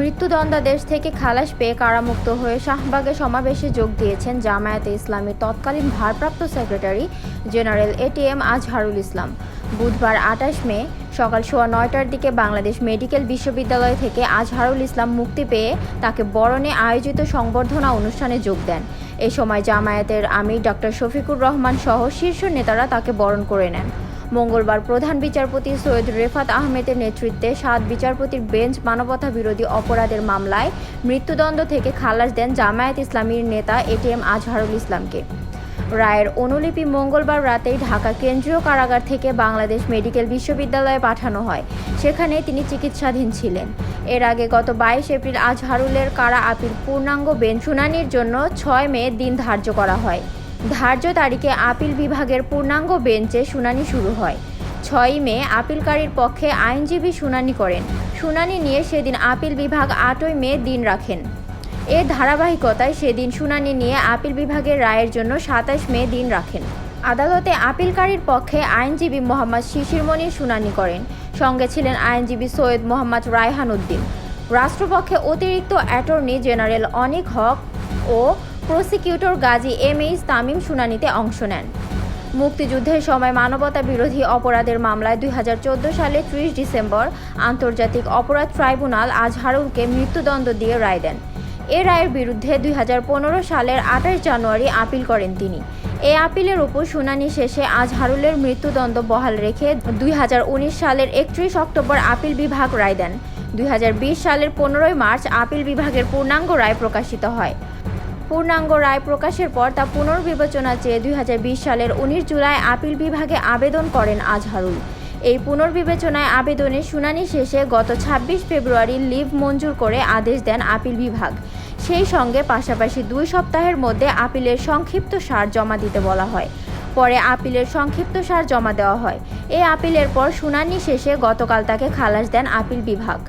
মৃত্যুদণ্ডাদেশ থেকে খালাস পেয়ে কারামুক্ত হয়ে শাহবাগে সমাবেশে যোগ দিয়েছেন জামায়াতে ইসলামীর তৎকালীন ভারপ্রাপ্ত secretary general ATM Azharul Islam. বুধবার আঠাশ মে সকাল সোয়া নয়টার দিকে বাংলাদেশ মেডিকেল বিশ্ববিদ্যালয় থেকে আজহারুল ইসলাম মুক্তি পেয়ে তাকে বরণে আয়োজিত সংবর্ধনা অনুষ্ঠানে যোগ দেন। এ সময় জামায়াতের আমির ডক্টর শফিকুর রহমান সহ শীর্ষ নেতারা তাকে বরণ করে নেন। মঙ্গলবার প্রধান বিচারপতি সৈয়দ রেফাত আহমেদের নেতৃত্বে সাত বিচারপতির বেঞ্চ মানবতা বিরোধী অপরাধের মামলায় মৃত্যুদণ্ড থেকে খালাস দেন জামায়াত ইসলামীর নেতা এটিএম আজহারুল ইসলামকে। রায়ের অনুলিপি মঙ্গলবার রাতেই ঢাকা কেন্দ্রীয় কারাগার থেকে বাংলাদেশ মেডিকেল বিশ্ববিদ্যালয়ে পাঠানো হয়। সেখানে তিনি চিকিৎসাধীন ছিলেন। এর আগে গত বাইশ এপ্রিল আজহারুলের কারা আপিল পূর্ণাঙ্গ বেঞ্চ শুনানির জন্য ছয় মে দিন ধার্য করা হয়। ধার্য তারিখে আপিল বিভাগের পূর্ণাঙ্গ বেঞ্চে শুনানি শুরু হয়। ছয়ই মে আপিলকারীর পক্ষে আইনজীবী শুনানি করেন। শুনানি নিয়ে সেদিন আপিল বিভাগ আটই মে দিন রাখেন। এর ধারাবাহিকতায় সেদিন শুনানি নিয়ে আপিল বিভাগের রায়ের জন্য সাতাশ মে দিন রাখেন। আদালতে আপিলকারীর পক্ষে আইনজীবী মোহাম্মদ শিশিরমণির শুনানি করেন। সঙ্গে ছিলেন আইনজীবী সৈয়দ মোহাম্মদ রায়হান উদ্দিন। রাষ্ট্রপক্ষে অতিরিক্ত অ্যাটর্নি জেনারেল অনিক হক ও prosecutor Gazi M H Tamim শুনানিতে অংশ নেন। মুক্তিযুদ্ধের সময় মানবতা বিরোধী অপরাধের মামলায় দুই হাজার চোদ্দ সালে ত্রিশ ডিসেম্বর আন্তর্জাতিক অপরাধ ট্রাইব্যুনাল আজহারুলকে মৃত্যুদণ্ড দিয়ে রায় দেন। এ রায়ের বিরুদ্ধে দুই হাজার পনেরো সালের আঠাশ জানুয়ারি আপিল করেন তিনি। এ আপিলের উপর শুনানি শেষে আজহারুলের মৃত্যুদণ্ড বহাল রেখে দুই হাজার উনিশ সালের একত্রিশ অক্টোবর আপিল বিভাগ রায় দেন। দুই হাজার বিশ সালের পনেরোই মার্চ আপিল বিভাগের পূর্ণাঙ্গ রায় প্রকাশিত হয়। পূর্ণাঙ্গ রায় প্রকাশের পর তা পুনর্বিবেচনা চেয়ে দুই হাজার বিশ সালের উনিশ জুলাই আপিল বিভাগে আবেদন করেন আজহারুল। এই পুনর্বিবেচনায় আবেদনের শুনানি শেষে গত ২৬ ফেব্রুয়ারি লিভ মঞ্জুর করে আদেশ দেন আপিল বিভাগ। সেই সঙ্গে পাশাপাশি দুই সপ্তাহের মধ্যে আপিলের সংক্ষিপ্ত সার জমা দিতে বলা হয়। পরে আপিলের সংক্ষিপ্ত সার জমা দেওয়া হয়। এই আপিলের পর শুনানি শেষে গতকাল তাকে খালাস দেন আপিল বিভাগ।